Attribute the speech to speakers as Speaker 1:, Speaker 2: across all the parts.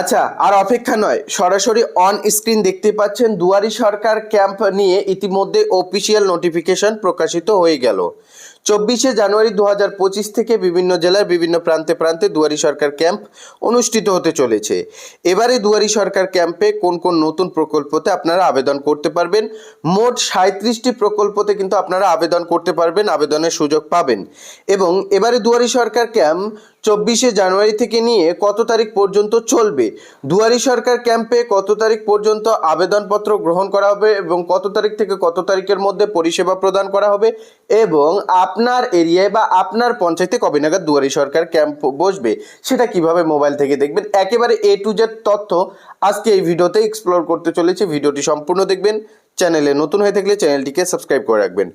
Speaker 1: আচ্ছা আর অপেক্ষা নয়, সরাসরি অন স্ক্রিন দেখতে পাচ্ছেন দুয়ারি সরকার ক্যাম্প নিয়ে ইতিমধ্যে অফিসিয়াল নোটিফিকেশন প্রকাশিত হয়ে গেল। চব্বিশে জানুয়ারি দু থেকে বিভিন্ন জেলার বিভিন্ন প্রান্তে প্রান্তে দুয়ারি সরকার ক্যাম্প অনুষ্ঠিত হতে চলেছে। এবারে দুয়ারি সরকার ক্যাম্পে কোন কোন নতুন প্রকল্পতে আপনারা আবেদন করতে পারবেন? মোট সাঁত্রিশটি প্রকল্পতে কিন্তু আপনারা আবেদন করতে পারবেন, আবেদনের সুযোগ পাবেন। এবং এবারে দুয়ারি সরকার ক্যাম্প চব্বিশে জানুয়ারি থেকে নিয়ে কত তারিখ পর্যন্ত চলবে? দুয়ারি সরকার ক্যাম্পে কত তারিখ পর্যন্ত আবেদনপত্র গ্রহণ করা হবে এবং কত তারিখ থেকে কত তারিখের মধ্যে পরিষেবা প্রদান করা হবে? এবং আপনার এরিয়ায় বা আপনার পঞ্চায়েতে কবে নাগাদ দুয়ারি সরকার ক্যাম্প বসবে? সেটা কীভাবে মোবাইল থেকে দেখবেন? একেবারে এ টু জেড তথ্য আজকে এই ভিডিওতে এক্সপ্লোর করতে চলেছে। ভিডিওটি সম্পূর্ণ দেখবেন। চ্যানেলে নতুন হয়ে থাকলে চ্যানেলটিকে সাবস্ক্রাইব করে রাখবেন।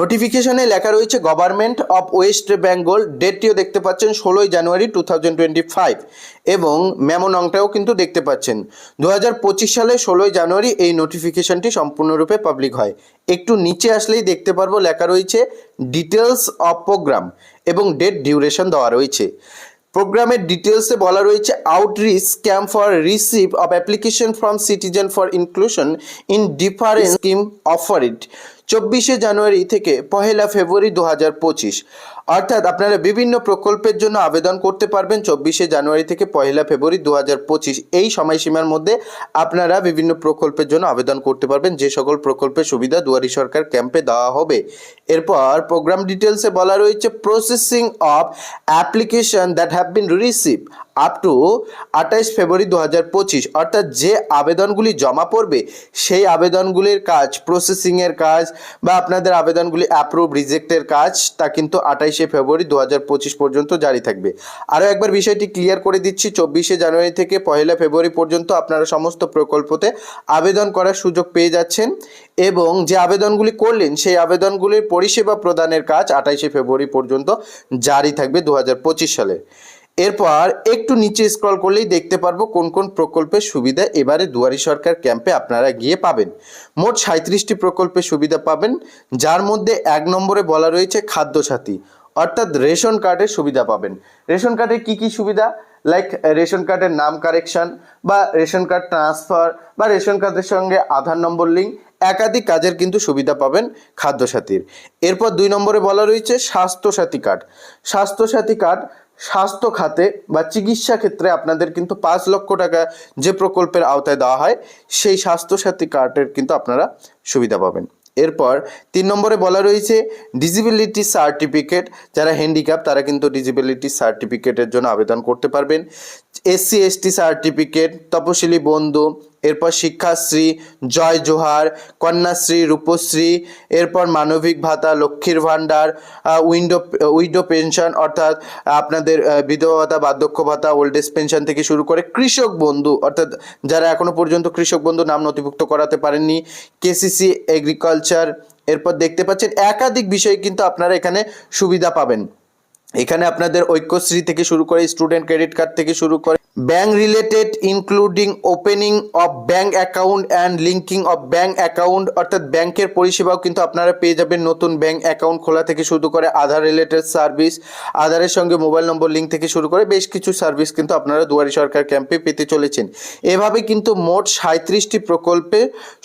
Speaker 1: নোটিফিকেশনে লেখা রয়েছে গভর্নমেন্ট অফ ওয়েস্ট বেঙ্গল ডেটটিও দেখতে পাচ্ছেন ষোলোই January two thousand twenty five এবং কিন্তু দেখতে পাচ্ছেন। দু হাজার পঁচিশ সালে ষোলোই জানুয়ারি এই নোটিফিকেশনটি সম্পূর্ণরূপে পাবলিক হয়। একটু নিচে আসলেই দেখতে পারব লেখা রয়েছে ডিটেলস অফ প্রোগ্রাম এবং ডেট ডিউরেশন দেওয়া রয়েছে। প্রোগ্রামের ডিটেলসে বলা রয়েছে outreach scheme for receive of application from citizen for inclusion in different scheme offer it চব্বিশে জানুয়ারি থেকে পহেলা ফেব্রুয়ারি দু হাজার পঁচিশ। অর্থাৎ আপনারা বিভিন্ন প্রকল্পের জন্য আবেদন করতে পারবেন চব্বিশে জানুয়ারি থেকে পয়লা ফেব্রুয়ারি দু হাজার পঁচিশ। এই সময়সীমার মধ্যে আপনারা বিভিন্ন প্রকল্পের জন্য আবেদন করতে পারবেন। যে সকল প্রকল্পের সুবিধা দুয়ারি সরকার ক্যাম্পে দেওয়া হবে। এরপর প্রোগ্রাম ডিটেলসে বলা রয়েছে processing of application that have been receive up to আঠাইশ ফেব্রুয়ারি দু হাজার পঁচিশ। অর্থাৎ যে আবেদনগুলি জমা পড়বে, সেই আবেদনগুলির কাজ প্রসেসিংয়ের কাজ বা আপনাদের আবেদনগুলি অ্যাপ্রুভ রিজেক্টের কাজ, তা কিন্তু আঠাইশে ফেব্রুয়ারি দু হাজার পঁচিশ পর্যন্ত জারি থাকবে। আরও একবার বিষয়টি ক্লিয়ার করে দিচ্ছি, চব্বিশে জানুয়ারি থেকে পহেলা ফেব্রুয়ারি পর্যন্ত আপনারা সমস্ত প্রকল্পতে আবেদন করার সুযোগ পেয়ে যাচ্ছেন এবং যে আবেদনগুলি করলেন, সেই আবেদনগুলির পরিষেবা প্রদানের কাজ আঠাইশে ফেব্রুয়ারি পর্যন্ত জারি থাকবে দু হাজার পঁচিশ সালে। এরপর একটু নিচে স্ক্রল করলেই দেখতে পারব কোন কোন প্রকল্পের সুবিধা এবারে দুয়ারি সরকার ক্যাম্পে আপনারা গিয়ে পাবেন। মোট সাঁত্রিশটি প্রকল্পের সুবিধা পাবেন, যার মধ্যে এক নম্বরে বলা রয়েছে খাদ্য সাথী, অর্থাৎ রেশন কার্ডের সুবিধা পাবেন। রেশন কার্ডে কি কি সুবিধা? লাইক রেশন কার্ডের নাম কারেকশন বা রেশন কার্ড ট্রান্সফার বা রেশন কার্ডের সঙ্গে আধার নম্বর লিঙ্ক একাধিক কাজের কিন্তু সুবিধা পাবেন খাদ্যসাথীর এরপর দুই নম্বরে বলা রয়েছে স্বাস্থ্যসাথী কার্ড। স্বাস্থ্যসাথী কার্ড স্বাস্থ্য খাতে বা চিকিৎসা ক্ষেত্রে আপনাদের কিন্তু পাঁচ লক্ষ টাকা যে প্রকল্পের আওতায় দেওয়া হয়, সেই স্বাস্থ্যসাথী কার্ডের কিন্তু আপনারা সুবিধা পাবেন। এরপর তিন নম্বরে বলা রয়েছে, ডিজিবিলিটি সার্টিফিকেট, যারা হ্যান্ডিক্যাপ তারা কিন্তু ডিজিবিলিটি সার্টিফিকেটের জন্য আবেদন করতে পারবেন। এসসি, এসটি সার্টিফিকেট, তপশিলি বন্ধু, এরপর শিক্ষাশ্রী, জয় জোহার, কন্যাশ্রী, রূপশ্রী, এরপর মানবিক ভাতা, লক্ষ্মীর ভাণ্ডার উইন্ডো উইডো পেনশন, অর্থাৎ আপনাদের বিধবা ভাতা, বার্ধক্য ভাতা, ওল্ড এজ পেনশন থেকে শুরু করে কৃষক বন্ধু, অর্থাৎ যারা এখনও পর্যন্ত কৃষক বন্ধু নাম নথিভুক্ত করাতে পারেননি, কেসিসি, এগ্রিকালচার, এরপর দেখতে পাচ্ছেন একাধিক বিষয়ে কিন্তু আপনারা এখানে সুবিধা পাবেন। এখানে আপনাদের ঐক্যশ্রী থেকে শুরু করে স্টুডেন্ট ক্রেডিট কার্ড থেকে শুরু করে bank related including opening of bank account and linking of bank account অর্থাৎ ব্যাংকের পরিষেবাও কিন্তু আপনারা পেয়ে যাবেন নতুন ব্যাংক অ্যাকাউন্ট খোলা থেকে শুরু করে আধার রিলেটেড সার্ভিস আধারের সঙ্গে মোবাইল নম্বর লিঙ্ক থেকে শুরু করে বেশ কিছু সার্ভিস কিন্তু আপনারা দুয়ারি সরকার ক্যাম্পে পেতে চলেছেন। এভাবে কিন্তু মোট সাঁত্রিশটি প্রকল্পে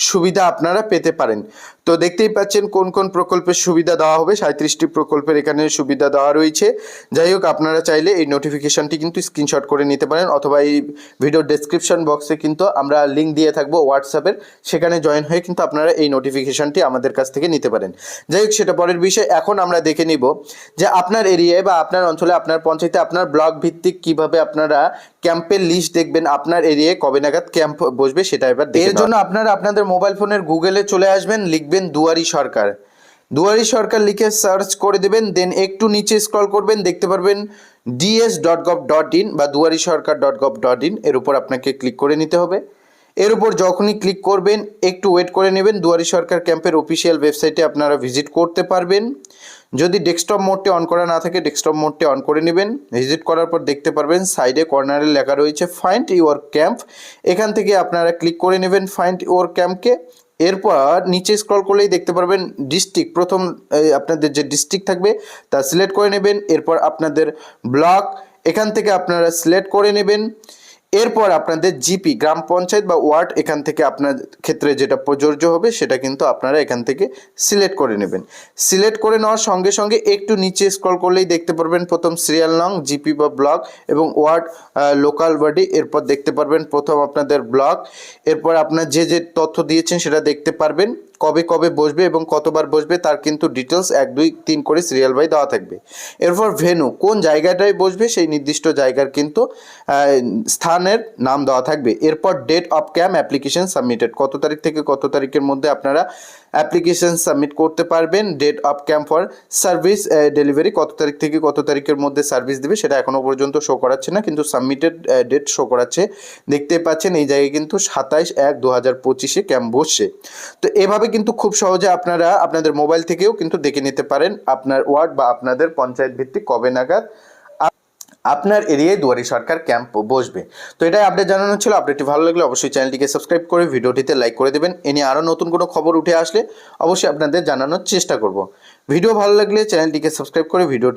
Speaker 1: সুবিধা আপনারা পেতে পারেন। তো দেখতেই পাচ্ছেন কোন কোন প্রকল্পের সুবিধা দেওয়া হবে সাঁত্রিশটি প্রকল্পের এখানে সুবিধা দেওয়া রয়েছে। যাই হোক, আপনারা চাইলে এই নোটিফিকেশনটি কিন্তু স্ক্রিনশট করে নিতে পারেন অথবা এই ভিডিও ডেসক্রিপশন বক্সে কিন্তু আমরা লিঙ্ক দিয়ে থাকব হোয়াটসঅ্যাপের সেখানে জয়েন হয়ে কিন্তু আপনারা এই নোটিফিকেশনটি আমাদের কাছ থেকে নিতে পারেন। যাই হোক সেটা পরের বিষয়। এখন আমরা দেখে নিব যে আপনার এরিয়ায় বা আপনার অঞ্চলে আপনার পঞ্চায়েতে আপনার ব্লক ভিত্তিক কীভাবে আপনারা ক্যাম্পের লিস্ট দেখবেন আপনার এরিয়ায় কবে নাগাদ ক্যাম্প বসবে সেটা এবার এর জন্য আপনারা আপনাদের মোবাইল ফোনের গুগলে চলে আসবেন লিখবেন দুয়ারি সরকার। দুয়ারি সরকার লিখে সার্চ করে দেবেন, দেন একটু নিচে স্ক্রল করবেন, দেখতে পারবেন DS dot gov dot in বা Duare Sarkar dot gov dot in এর উপর আপনাকে ক্লিক করে নিতে হবে। এর উপর যখনই ক্লিক করবেন, একটু ওয়েট করে নেবেন, দুয়ারি সরকার ক্যাম্পের অফিসিয়াল ওয়েবসাইটে আপনারা ভিজিট করতে পারবেন। যদি ডেস্কটপ মোডটি অন করা না থাকে ডেস্কটপ মোডটি অন করে নেবেন। ভিজিট করার পর দেখতে পারবেন সাইডে কর্নারে লেখা রয়েছে ফাইন্ড ইউর ক্যাম্প এখান থেকে আপনারা ক্লিক করে নেবেন ফাইন্ড ইউর ক্যাম্পকে এরপর নিচে স্ক্রল করলেই দেখতে পারবেন ডিস্ট্রিক্ট প্রথম আপনাদের যে ডিস্ট্রিক্ট থাকবে, তা সিলেক্ট করে নেবেন। এরপর আপনাদের ব্লক এখান থেকে আপনারা সিলেক্ট করে নেবেন। এরপর আপনাদের জিপি, গ্রাম পঞ্চায়েত বা ওয়ার্ড এখান থেকে আপনার ক্ষেত্রে যেটা প্রযোজ্য হবে সেটা কিন্তু আপনারা এখান থেকে সিলেক্ট করে নেবেন। সিলেক্ট করে নেওয়ার সঙ্গে সঙ্গে একটু নিচে স্ক্রল করলেই দেখতে পারবেন প্রথম সিরিয়াল নং জিপি বা ব্লক এবং ওয়ার্ড লোকাল বডি এরপর দেখতে পারবেন প্রথম আপনাদের ব্লক এরপর আপনার যে যে তথ্য দিয়েছেন সেটা দেখতে পারবেন। কবে কবে বসবে এবং কতবার বসবে তার কিন্তু ডিটেলস এক, দুই, তিন করে সিরিয়াল বাই দেওয়া থাকবে। এরপর ভেনু কোন জায়গাটায় বসবে সেই নির্দিষ্ট জায়গার কিন্তু স্থানের নাম দেওয়া থাকবে। এরপর date of camp application submitted কত তারিখ থেকে কত তারিখের মধ্যে আপনারা অ্যাপ্লিকেশন সাবমিট করতে পারবেন। Date of camp for service delivery কত তারিখ থেকে কত তারিখের মধ্যে সার্ভিস দেবে সেটা এখনও পর্যন্ত শো করাচ্ছে না, কিন্তু সাবমিটেড ডেট শো করাচ্ছে। দেখতে পাচ্ছেন এই জায়গায় কিন্তু সাতাইশ এক দু হাজার পঁচিশে ক্যাম্প বসছে। তো এভাবে কিন্তু খুব সহজে আপনারা আপনাদের মোবাইল থেকেও কিন্তু দেখে নিতে পারেন আপনার ওয়ার্ড বা আপনাদের পঞ্চায়েত ভিত্তিক কবে নাগাদ আপনার এরিয়ায় দুয়ারি সরকার ক্যাম্প বসবে। তো এটাই আপডেট জানানো ছিল। আপডেটটি ভালো লাগলে অবশ্যই চ্যানেলটিকে সাবস্ক্রাইব করে ভিডিওটিতে লাইক করে দেবেন। এ নিয়ে আরও নতুন কোনো খবর উঠে আসলে অবশ্যই আপনাদের জানানোর চেষ্টা করব। ভিডিও ভালো লাগলে চ্যানেলটিকে সাবস্ক্রাইব করে ভিডিওটি